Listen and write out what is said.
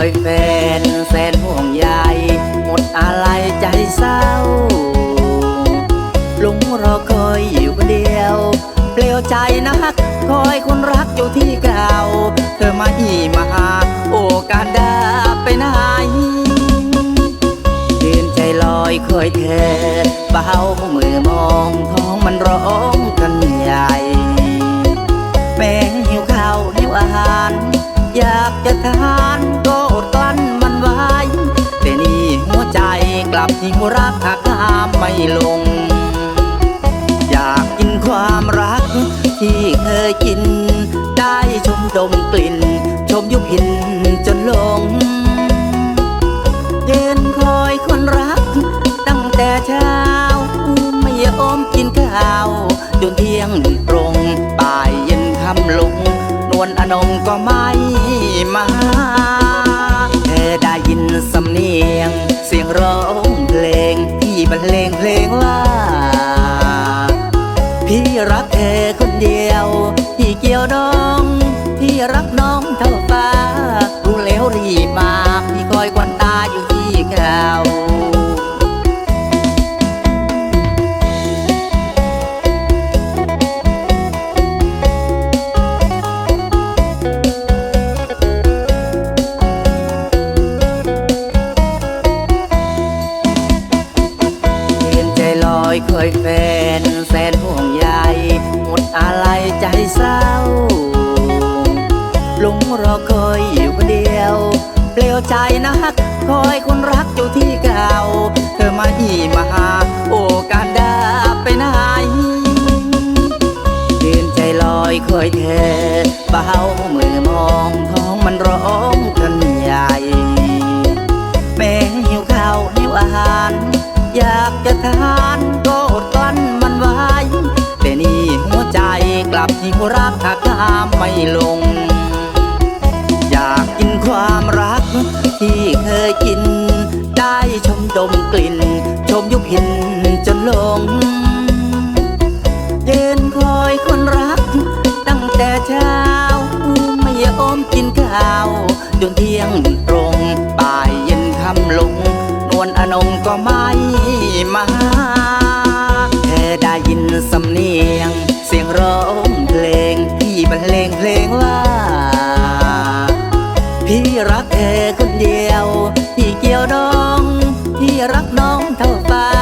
คยแฟนแสนห่วงใยหมดอะไรใจเศร้าหลงรอคอยอยู่คนเดียว เปลี่ยวใจนัก คอยคนรักอยู่ที่เก่าเธอมาอีมาหา โอกาสด้ไปไหนยืนใจลอยคอยเธอเบามือมองท้องมันร้องกันใหญ่แม่หิวข้าวหิวอาหาร อยากจะทาน ลับหิวรักหักห้ามไม่ลง อยากกินความรักที่เคยกิน ได้ชมดมกลิ่น ชมยุพินจนหลงยืนคอยคนรัก ตั้งแต่เช้าไม่ยอมกินข้าวจนเที่ยงตรงบ่ายเย็นคำลง นวลอนงก็ไม่มา เธอได้ยินสำเนียง เสียงร้องเพลงที่ บรรเลงเพลงว่า พี่รัก ยคยแฟนแสนห่วงใยหมดอะไรใจเศร้าหลงรอคอยอยู่คนเดียว เปลี่ยวใจนัก คอยคนรักอยู่ที่เก่า เธอมาอีมาหา โอกาสด้ไปไหนยืนใจลอยคอยเธอเบามือมองท้องมันร้องกัน ลับหิวรักหักห้ามไม่ลง อยากกินความรักที่เคยกิน ได้ชมดมกลิ่น ชมยุพินจนหลงยืนคอยคนรัก ตั้งแต่เช้า ไม่ยอมกินข้าว จนเที่ยงตรงบ่ายเย็นคำลง นวลอนงก็ไม่มาแค่ได้ยินสำเนียง 小伙